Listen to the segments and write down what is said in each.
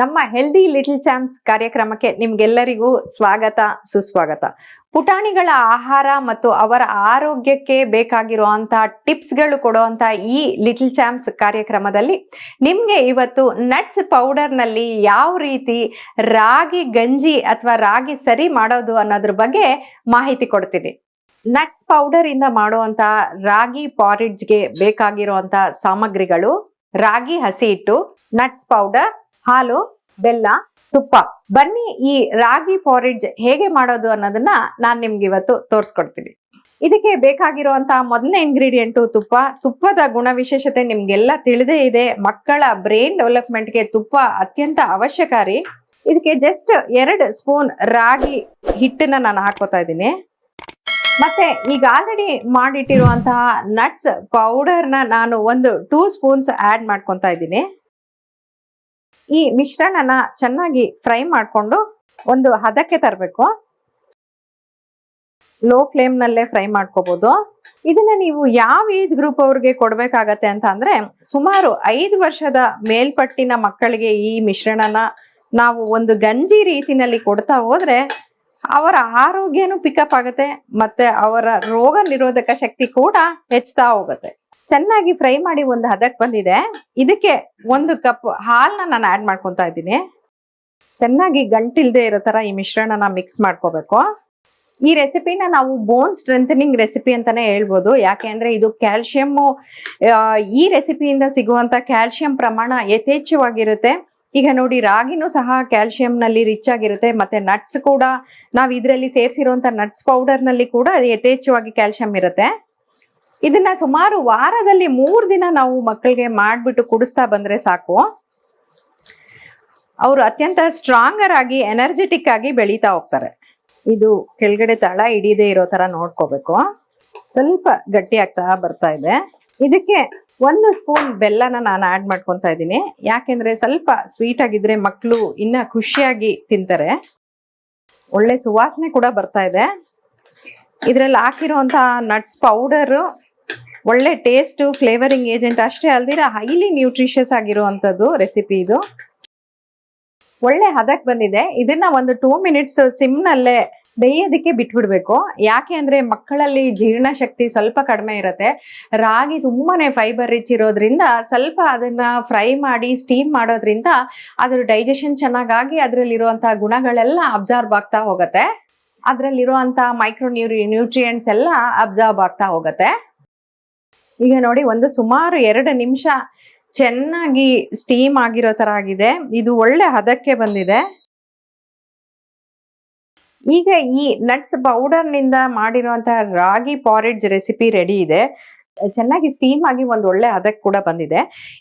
ನಮ್ಮ healthy little champs ಕಾರ್ಯಕ್ರಮಕ್ಕೆ ನಿಮ್ಗೆಲ್ಲರಿಗೂ ಸ್ವಾಗತ, ಸುಸ್ವಾಗತ. ಪುಟಾಣಿಗಳ ಆಹಾರ ಮತ್ತು ಅವರ ಆರೋಗ್ಯಕ್ಕೆ ಬೇಕಾಗಿರುವಂತಹ ಟಿಪ್ಸ್ಗಳು ಕೊಡುವಂತಹ ಈ ಲಿಟಲ್ ಚಾಂಪ್ಸ್ ಕಾರ್ಯಕ್ರಮದಲ್ಲಿ ನಿಮ್ಗೆ ಇವತ್ತು ನಟ್ಸ್ ಪೌಡರ್ನಲ್ಲಿ ಯಾವ ರೀತಿ ರಾಗಿ ಗಂಜಿ ಅಥವಾ ರಾಗಿ ಸರಿ ಮಾಡೋದು ಅನ್ನೋದ್ರ ಬಗ್ಗೆ ಮಾಹಿತಿ ಕೊಡ್ತೀನಿ. ನಟ್ಸ್ ಪೌಡರ್ ಇಂದ ಮಾಡುವಂತಹ ರಾಗಿ ಪಾರಿಡ್ಜ್ಗೆ ಬೇಕಾಗಿರುವಂತಹ ಸಾಮಗ್ರಿಗಳು, ರಾಗಿ ಹಸಿ ಹಿಟ್ಟು ನಟ್ಸ್ ಪೌಡರ್ ಹಾಲು, ಬೆಲ್ಲ, ತುಪ್ಪ. ಬನ್ನಿ ಈ ರಾಗಿ ಪೋರಿಜ್ ಹೇಗೆ ಮಾಡೋದು ಅನ್ನೋದನ್ನ ನಾನು ನಿಮ್ಗೆ ಇವತ್ತು ತೋರಿಸ್ಕೊಡ್ತೀನಿ. ಇದಕ್ಕೆ ಬೇಕಾಗಿರುವಂತಹ ಮೊದಲನೇ ಇಂಗ್ರೀಡಿಯೆಂಟು ತುಪ್ಪ. ತುಪ್ಪದ ಗುಣ ವಿಶೇಷತೆ ನಿಮ್ಗೆಲ್ಲ ತಿಳಿದೇ ಇದೆ. ಮಕ್ಕಳ ಬ್ರೈನ್ ಡೆವಲಪ್ಮೆಂಟ್ಗೆ ತುಪ್ಪ ಅತ್ಯಂತ ಅವಶ್ಯಕಾರಿ. ಇದಕ್ಕೆ ಜಸ್ಟ್ ಎರಡು ಸ್ಪೂನ್ ರಾಗಿ ಹಿಟ್ಟನ್ನ ನಾನು ಹಾಕೋತಾ ಇದ್ದೀನಿ. ಮತ್ತೆ ಈಗ ಆಲ್ರೆಡಿ ಮಾಡಿಟ್ಟಿರುವಂತಹ ನಟ್ಸ್ ಪೌಡರ್ನ ನಾನು ಒಂದು ಟೂ ಸ್ಪೂನ್ಸ್ ಆ್ಯಡ್ ಮಾಡ್ಕೊತಾ ಇದ್ದೀನಿ. ಈ ಮಿಶ್ರಣನ ಚೆನ್ನಾಗಿ ಫ್ರೈ ಮಾಡಿಕೊಂಡು ಒಂದು ಹದಕ್ಕೆ ತರಬೇಕು. ಲೋ ಫ್ಲೇಮ್ ನಲ್ಲೇ ಫ್ರೈ ಮಾಡ್ಕೋಬಹುದು ಇದನ್ನ ನೀವು ಯಾವ ಏಜ್ ಗ್ರೂಪ್ ಅವ್ರಿಗೆ ಕೊಡ್ಬೇಕಾಗತ್ತೆ ಅಂತ ಅಂದ್ರೆ, ಸುಮಾರು ಐದು ವರ್ಷದ ಮೇಲ್ಪಟ್ಟಿನ ಮಕ್ಕಳಿಗೆ ಈ ಮಿಶ್ರಣನ ನಾವು ಒಂದು ಗಂಜಿ ರೀತಿನಲ್ಲಿ ಕೊಡ್ತಾ ಹೋದ್ರೆ, ಅವರ ಆರೋಗ್ಯನೂ ಪಿಕಪ್ ಆಗುತ್ತೆ, ಮತ್ತೆ ಅವರ ರೋಗ ನಿರೋಧಕ ಶಕ್ತಿ ಕೂಡ ಹೆಚ್ಚುತ್ತಾ ಹೋಗುತ್ತೆ. ಚೆನ್ನಾಗಿ ಫ್ರೈ ಮಾಡಿ ಒಂದು ಹದಕ್ಕೆ ಬಂದಿದೆ. ಇದಕ್ಕೆ ಒಂದು ಕಪ್ ಹಾಲ್ನ ನಾನು ಆಡ್ ಮಾಡ್ಕೊತಾ ಇದ್ದೀನಿ. ಚೆನ್ನಾಗಿ ಗಂಟಿಲ್ಲದೆ ಇರೋ ತರ ಈ ಮಿಶ್ರಣನ ಮಿಕ್ಸ್ ಮಾಡ್ಕೋಬೇಕು. ಈ ರೆಸಿಪಿನ ನಾವು ಬೋನ್ ಸ್ಟ್ರೆಂಥನಿಂಗ್ ರೆಸಿಪಿ ಅಂತಾನೆ ಹೇಳ್ಬೋದು. ಯಾಕೆ ಅಂದರೆ ಇದು ಕ್ಯಾಲ್ಶಿಯಮ್ಮು ಈ ರೆಸಿಪಿಯಿಂದ ಸಿಗುವಂತ ಕ್ಯಾಲ್ಸಿಯಂ ಪ್ರಮಾಣ ಯಥೇಚ್ಛವಾಗಿರುತ್ತೆ. ಈಗ ನೋಡಿ, ರಾಗಿನೂ ಸಹ ಕ್ಯಾಲ್ಶಿಯಂನಲ್ಲಿ ರಿಚ್ ಆಗಿರುತ್ತೆ. ಮತ್ತೆ ನಟ್ಸ್ ಕೂಡ ನಾವು ಇದರಲ್ಲಿ ಸೇರಿಸಿರುವಂತ ನಟ್ಸ್ ಪೌಡರ್ನಲ್ಲಿ ಕೂಡ ಯಥೇಚ್ಛವಾಗಿ ಕ್ಯಾಲ್ಸಿಯಂ ಇರುತ್ತೆ. ಇದನ್ನ ಸುಮಾರು ವಾರದಲ್ಲಿ ಮೂರ್ ದಿನ ನಾವು ಮಕ್ಕಳಿಗೆ ಮಾಡ್ಬಿಟ್ಟು ಕುಡಿಸ್ತಾ ಬಂದ್ರೆ ಸಾಕು. ಅವರು ಅತ್ಯಂತ ಸ್ಟ್ರಾಂಗರ್ ಆಗಿ ಎನರ್ಜೆಟಿಕ್ ಆಗಿ ಬೆಳೀತಾ ಹೋಗ್ತಾರೆ. ಇದು ಕೆಳಗಡೆ ತಳ ಹಿಡಿದೇ ಇರೋ ತರ ನೋಡ್ಕೋಬೇಕು. ಸ್ವಲ್ಪ ಗಟ್ಟಿ ಆಗ್ತಾ ಬರ್ತಾ ಇದೆ. ಇದಕ್ಕೆ ಒಂದು ಸ್ಪೂನ್ ಬೆಲ್ಲನ ನಾನು ಆಡ್ ಮಾಡ್ಕೊತಾ ಇದ್ದೀನಿ. ಯಾಕೆಂದ್ರೆ ಸ್ವಲ್ಪ ಸ್ವೀಟ್ ಆಗಿದ್ರೆ ಮಕ್ಕಳು ಇನ್ನ ಖುಷಿಯಾಗಿ ತಿಂತಾರೆ. ಒಳ್ಳೆ ಸುವಾಸನೆ ಕೂಡ ಬರ್ತಾ ಇದೆ. ಇದ್ರಲ್ಲಿ ಹಾಕಿರುವಂತಹ ನಟ್ಸ್ ಪೌಡರ್ ಒಳ್ಳೆ ಟೇಸ್ಟ್ ಫ್ಲೇವರಿಂಗ್ ಏಜೆಂಟ್ ಅಷ್ಟೇ ಅಲ್ದಿರ ಹೈಲಿ ನ್ಯೂಟ್ರಿಷಿಯಸ್ ಆಗಿರುವಂತದ್ದು ರೆಸಿಪಿ ಇದು. ಒಳ್ಳೆ ಹದಕ್ ಬಂದಿದೆ. ಇದನ್ನ ಒಂದು ಟೂ ಮಿನಿಟ್ಸ್ ಸಿಮ್ ನಲ್ಲೇ ಬೇಯೋದಕ್ಕೆ ಬಿಟ್ಬಿಡ್ಬೇಕು. ಯಾಕೆ ಅಂದ್ರೆ ಮಕ್ಕಳಲ್ಲಿ ಜೀರ್ಣಶಕ್ತಿ ಸ್ವಲ್ಪ ಕಡಿಮೆ ಇರುತ್ತೆ. ರಾಗಿ ತುಂಬಾನೇ ಫೈಬರ್ ರಿಚ್ ಇರೋದ್ರಿಂದ ಸ್ವಲ್ಪ ಅದನ್ನ ಫ್ರೈ ಮಾಡಿ ಸ್ಟೀಮ್ ಮಾಡೋದ್ರಿಂದ ಅದ್ರ ಡೈಜೆಷನ್ ಚೆನ್ನಾಗಾಗಿ ಅದ್ರಲ್ಲಿರುವಂತಹ ಗುಣಗಳೆಲ್ಲ ಅಬ್ಸಾರ್ಬ್ ಆಗ್ತಾ ಹೋಗುತ್ತೆ. ಅದ್ರಲ್ಲಿರುವಂತಹ ಮೈಕ್ರೋ ನ್ಯೂ ನ್ಯೂಟ್ರಿಯೆಂಟ್ಸ್ ಎಲ್ಲ ಅಬ್ಸಾರ್ಬ್ ಆಗ್ತಾ ಹೋಗುತ್ತೆ. ಈಗ ನೋಡಿ ಒಂದು ಸುಮಾರು ಎರಡು ನಿಮಿಷ ಚೆನ್ನಾಗಿ ಸ್ಟೀಮ್ ಆಗಿರೋ ತರ ಆಗಿದೆ. ಇದು ಒಳ್ಳೆ ಹದಕ್ಕೆ ಬಂದಿದೆ. ಈಗ ಈ ನಟ್ಸ್ ಪೌಡರ್ನಿಂದ ಮಾಡಿರುವಂತಹ ರಾಗಿ ಪಾರಿಡ್ಜ್ ರೆಸಿಪಿ ರೆಡಿ ಇದೆ. ಚೆನ್ನಾಗಿ ಸ್ಟೀಮ್ ಆಗಿ ಒಂದು ಒಳ್ಳೆ ಅದಕ್ಕೆ ಕೂಡ ಬಂದಿದೆ.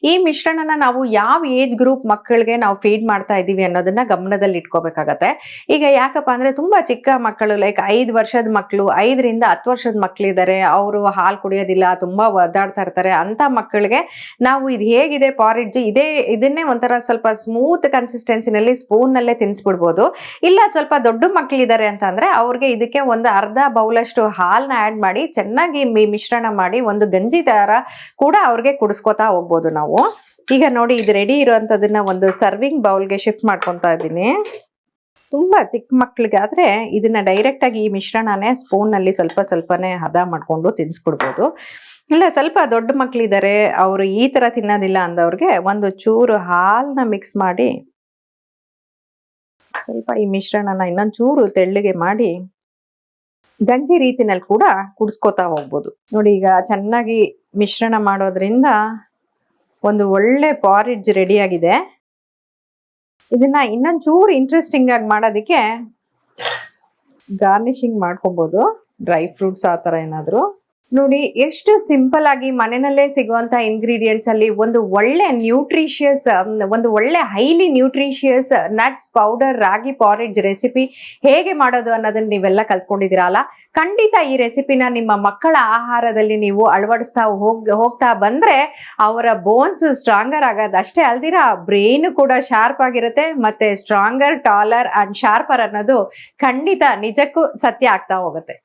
ಈ ಮಿಶ್ರಣನ ನಾವು ಯಾವ ಏಜ್ ಗ್ರೂಪ್ ಮಕ್ಕಳಿಗೆ ನಾವು ಫೀಡ್ ಮಾಡ್ತಾ ಇದೀವಿ ಅನ್ನೋದನ್ನ ಗಮನದಲ್ಲಿ ಇಟ್ಕೋಬೇಕಾಗತ್ತೆ. ಈಗ ಯಾಕಪ್ಪ ಅಂದ್ರೆ ತುಂಬಾ ಚಿಕ್ಕ ಮಕ್ಕಳು ಲೈಕ್ ಐದು ವರ್ಷದ ಮಕ್ಕಳು ಐದರಿಂದ ಹತ್ತು ವರ್ಷದ ಮಕ್ಕಳಿದ್ದಾರೆ ಅವರು ಹಾಲು ಕುಡಿಯೋದಿಲ್ಲ, ತುಂಬಾ ಒದ್ದಾಡ್ತಾ ಇರ್ತಾರೆ ಅಂತ ಮಕ್ಕಳಿಗೆ ನಾವು ಇದು ಹೇಗಿದೆ ಪಾರಿಡ್ಜ್ ಇದೇ, ಇದನ್ನೇ ಒಂಥರ ಸ್ವಲ್ಪ ಸ್ಮೂತ್ ಕನ್ಸಿಸ್ಟೆನ್ಸಿನಲ್ಲಿ ಸ್ಪೂನ್ ನಲ್ಲೇ ತಿನ್ಸ್ಬಿಡ್ಬೋದು. ಇಲ್ಲ ಸ್ವಲ್ಪ ದೊಡ್ಡ ಮಕ್ಕಳಿದ್ದಾರೆ ಅಂತ ಅಂದ್ರೆ ಅವ್ರಿಗೆ ಇದಕ್ಕೆ ಒಂದು ಅರ್ಧ ಬೌಲಷ್ಟು ಹಾಲ್ನ ಆಡ್ ಮಾಡಿ ಚೆನ್ನಾಗಿ ಮಿಶ್ರಣ ಮಾಡಿ ಒಂದು ಗಂಜಿ ತರ ಕೂಡ ಅವ್ರಿಗೆ ಕುಡಿಸ್ಕೊತಾ ಹೋಗ್ಬೋದು ನಾವು. ಈಗ ನೋಡಿ ಇದು ರೆಡಿ ಇರುವಂತದನ್ನ ಒಂದು ಸರ್ವಿಂಗ್ ಬೌಲ್ಗೆ ಶಿಫ್ಟ್ ಮಾಡ್ಕೊತಾ ಇದ್ದೀನಿ. ತುಂಬಾ ಚಿಕ್ಕ ಮಕ್ಳಿಗಾದ್ರೆ ಇದನ್ನ ಡೈರೆಕ್ಟ್ ಆಗಿ ಈ ಮಿಶ್ರಣನೇ ಸ್ಪೂನ್ನಲ್ಲಿ ಸ್ವಲ್ಪ ಸ್ವಲ್ಪನೇ ಹದ ಮಾಡ್ಕೊಂಡು ತಿನ್ಸ್ಬಿಡ್ಬೋದು. ಇಲ್ಲ, ಸ್ವಲ್ಪ ದೊಡ್ಡ ಮಕ್ಳಿದ್ದಾರೆ ಅವರು ಈ ತರ ತಿನ್ನೋದಿಲ್ಲ ಅಂದವ್ರಿಗೆ ಒಂದು ಚೂರು ಹಾಲ್ನ ಮಿಕ್ಸ್ ಮಾಡಿ ಸ್ವಲ್ಪ ಈ ಮಿಶ್ರಣನ ಇನ್ನೊಂದು ಚೂರು ತೆಳ್ಳಗೆ ಮಾಡಿ ಗಂಜಿ ರೀತಿನಲ್ಲಿ ಕೂಡ ಕುಡಿಸ್ಕೊತಾ ಹೋಗ್ಬೋದು. ನೋಡಿ ಈಗ ಚೆನ್ನಾಗಿ ಮಿಶ್ರಣ ಮಾಡೋದ್ರಿಂದ ಒಂದು ಒಳ್ಳೆ ಪಾರಿಡ್ಜ್ ರೆಡಿ ಆಗಿದೆ. ಇದನ್ನ ಇನ್ನೊಂದ್ ಚೂರು ಇಂಟ್ರೆಸ್ಟಿಂಗ್ ಆಗಿ ಮಾಡೋದಕ್ಕೆ ಗಾರ್ನಿಶಿಂಗ್ ಮಾಡ್ಕೊಬೋದು. ಡ್ರೈ ಫ್ರೂಟ್ಸ್ ಆ ಥರ ಏನಾದ್ರು. ನೋಡಿ, ಎಷ್ಟು ಸಿಂಪಲ್ ಆಗಿ ಮನೆಯಲ್ಲೇ ಸಿಗುವಂತ ಇಂಗ್ರೀಡಿಯೆಂಟ್ಸ್ ಅಲ್ಲಿ ಒಂದು ಒಳ್ಳೆ ನ್ಯೂಟ್ರಿಷಿಯಸ್ ಒಂದು ಒಳ್ಳೆ highly nutritious nuts powder ragi porridge recipe ಹೇಗೆ ಮಾಡೋದು ಅನ್ನೋದನ್ನ ನೀವೆಲ್ಲ ಕಲ್ತ್ಕೊಂಡಿದ್ದೀರಲ್ಲ. ಖಂಡಿತ ಈ ರೆಸಿಪಿನ ನಿಮ್ಮ ಮಕ್ಕಳ ಆಹಾರದಲ್ಲಿ ನೀವು ಅಳವಡಿಸ್ತಾ ಹೋಗ್, ಹೋಗ್ತಾ ಬಂದ್ರೆ ಅವರ ಬೋನ್ಸ್ ಸ್ಟ್ರಾಂಗರ್ ಆಗೋದು. ಅಷ್ಟೇ ಅಲ್ದಿರ ಬ್ರೈನ್ ಕೂಡ ಶಾರ್ಪ್ ಆಗಿರುತ್ತೆ ಮತ್ತೆ ಸ್ಟ್ರಾಂಗರ್ ಟಾಲರ್ ಅಂಡ್ ಶಾರ್ಪರ್ ಅನ್ನೋದು ಖಂಡಿತ ನಿಜಕ್ಕೂ ಸತ್ಯ ಆಗ್ತಾ ಹೋಗುತ್ತೆ.